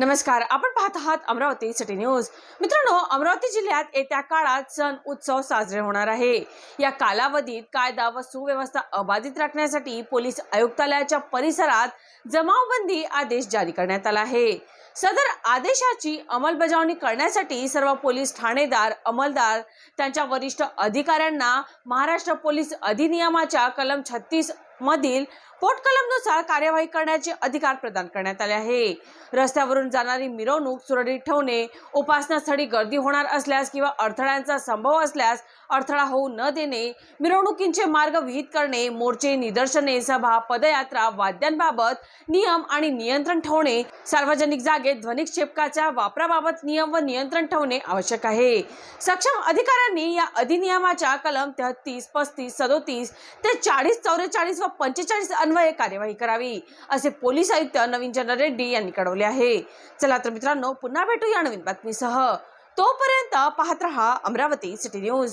नमस्कार आपण पाहत आहात अमरावती सिटी न्यूज. मित्रांनो अमरावती जिल्ह्यात येत्या काळात सण उत्सव साजरे होणार आहे. या कालावधीत कायदा व सुव्यवस्था अबाधित राखण्यासाठी पोलीस आयुक्तालयाच्या परिसरात जमावबंदी आदेश जारी करण्यात आला आहे. सदर आदेशाची अंमलबजावणी करण्यासाठी सर्व पोलीस ठाणेदार अंमलदार त्यांच्या वरिष्ठ अधिकाऱ्यांना महाराष्ट्र पोलीस अधिनियमाच्या कलम छत्तीस मधील पोटकलमनुसार कार्यवाही करण्याचे अधिकार प्रदान करण्यात आले आहे. रस्त्यावरून जाणारी मिरवणूक सुरळीत ठेवणे उपासनास्थळी गर्दी होणार असल्यास किंवा अडथळ्यांचा संभव असल्यास अडथळा होऊ न देणे मिरवणुकींचे मार्ग विहित करणे मोर्चे निदर्शने सभा पदयात्रा वाद्यांबाबत नियम आणि नियंत्रण ठेवणे सार्वजनिक जागेत ध्वनिक्षेपकाच्या वापराबाबत नियम व नियंत्रण ठेवणे आवश्यक आहे. सक्षम अधिकाऱ्यांनी या अधिनियमाच्या कलम तेहतीस पस्तीस सदोतीस ते चाळीस चौवेचाळीस व पंचेचाळीस अन्वये कार्यवाही करावी असे पोलीस आयुक्त नवीन चंद्र रेड्डी यांनी कळवले आहे. चला तर मित्रांनो पुन्हा भेटू या नवीन बातमीसह. तोपर्यंत पाहत रहा अमरावती सिटी न्यूज.